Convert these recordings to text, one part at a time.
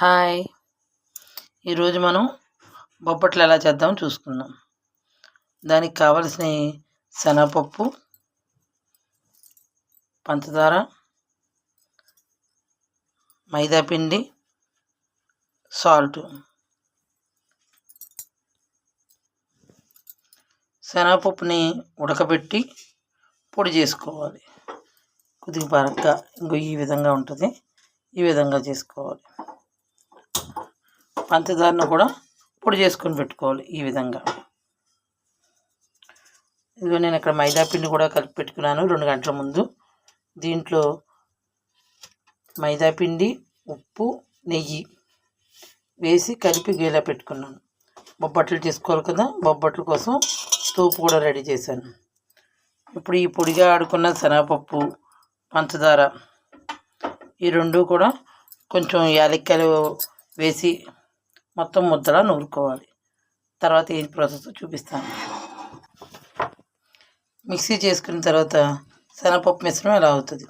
Hi. ఈరోజు మనం బొప్పట్లు ఎలా చేద్దాం చూసుకుందాం. దానికి కావలసిన శనగపప్పు పంచదార మైదాపిండి సాల్ట్. శనగపప్పుని ఉడకబెట్టి పొడి చేసుకోవాలి. కొద్దిగా బరగ్గా ఇంకో ఈ విధంగా ఉంటుంది. ఈ విధంగా చేసుకోవాలి. పంచదారను కూడా పొడి చేసుకొని పెట్టుకోవాలి ఈ విధంగా. ఇదిగో నేను ఇక్కడ మైదా పిండి కూడా కలిపి పెట్టుకున్నాను రెండు గంటల ముందు. దీంట్లో మైదా పిండి ఉప్పు నెయ్యి వేసి కలిపి గీలా పెట్టుకున్నాను. బొబ్బట్లు చేసుకోవాలి కదా బొబ్బట్ల కోసం తోపు కూడా రెడీ చేశాను. ఇప్పుడు ఈ పొడిగా ఆడుకున్న శనగపప్పు పంచదార ఈ రెండు కూడా కొంచెం యాలక్కాయలు వేసి మొత్తం ముద్దలా నూరుకోవాలి. తర్వాత ఏం ప్రాసెస్ చూపిస్తాను. మిక్సీ చేసుకున్న తర్వాత శనగపప్పు మిశ్రమం ఎలా అవుతుంది?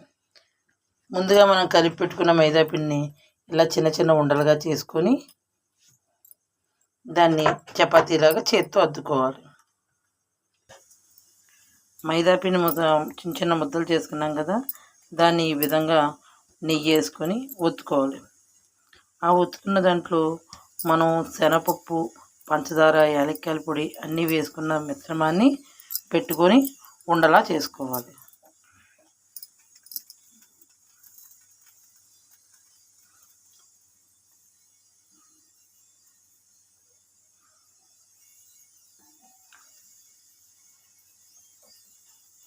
ముందుగా మనం కలిపి పెట్టుకున్న మైదా పిండిని ఇలా చిన్న చిన్న ఉండలుగా చేసుకొని దాన్ని చపాతీలాగా చేత్తో అద్దుకోవాలి. మైదా పిండి ముద్ద చిన్న చిన్న ముద్దలు చేసుకున్నాం కదా దాన్ని ఈ విధంగా నెయ్యి వేసుకొని ఒత్తుకోవాలి. ఆ ఒత్తుకున్న దాంట్లో మనం శనగపప్పు పంచదార యాలక్కాయల పొడి అన్నీ వేసుకున్న మిశ్రమాన్ని పెట్టుకొని ఉండలా చేసుకోవాలి.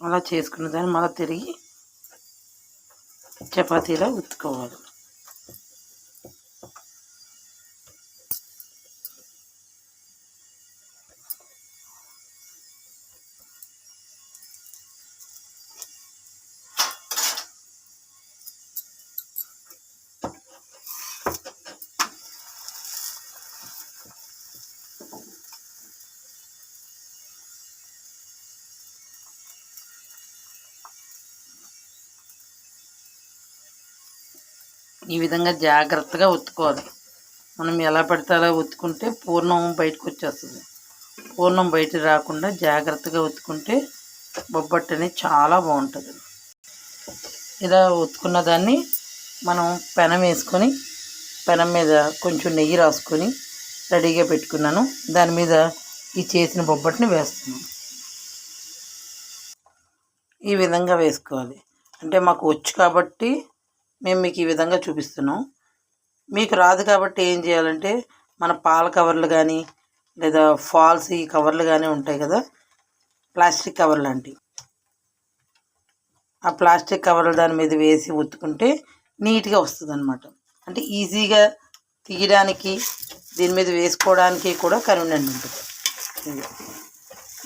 అలా చేసుకున్న దాన్ని మళ్ళీ తిరిగి చపాతీలో ఉత్తుకోవాలి ఈ విధంగా జాగ్రత్తగా ఉత్తుకోవాలి. మనం ఎలా పడితే అలా ఉత్తుకుంటే పూర్ణం బయటకు వచ్చేస్తుంది. పూర్ణం బయట రాకుండా జాగ్రత్తగా ఉత్తుకుంటే బొబ్బట్టు అనేది చాలా బాగుంటుంది. ఇలా ఉత్తుకున్న దాన్ని మనం పెనం వేసుకొని పెనం మీద కొంచెం నెయ్యి రాసుకొని రెడీగా పెట్టుకున్నాను. దాని మీద ఈ చేసిన బొబ్బట్ని వేస్తున్నాను. ఈ విధంగా వేసుకోవాలి. అంటే మాకు వచ్చు కాబట్టి మేము మీకు ఈ విధంగా చూపిస్తున్నాం. మీకు రాదు కాబట్టి ఏం చేయాలంటే మన పాల కవర్లు కానీ లేదా ఫాల్స్ ఈ కవర్లు కానీ ఉంటాయి కదా ప్లాస్టిక్ కవర్ లాంటివి ఆ ప్లాస్టిక్ కవర్లు దాని మీద వేసి ఉత్తుకుంటే నీట్గా వస్తుంది అనమాట అంటే ఈజీగా తీయడానికి దీని మీద వేసుకోవడానికి కూడా కన్వీనియంట్ ఉంటుంది.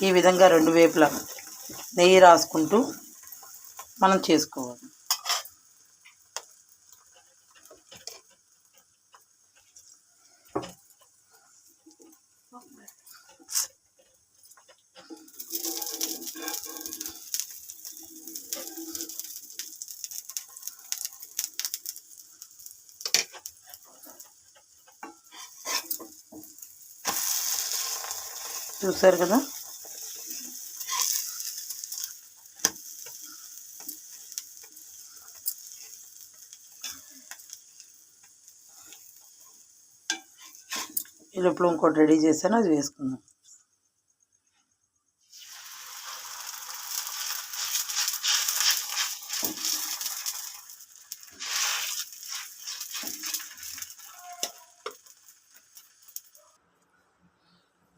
ఈ విధంగా రెండు వైపులా నెయ్యి రాసుకుంటూ మనం చేసుకోవాలి. చూసారు కదా? ఈ లోపల ఇంకోటి రెడీ చేశాను అది వేసుకుందాం.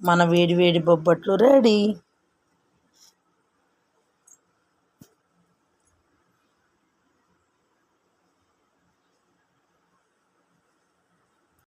మన వేడి వేడి బొబ్బట్లు రెడీ.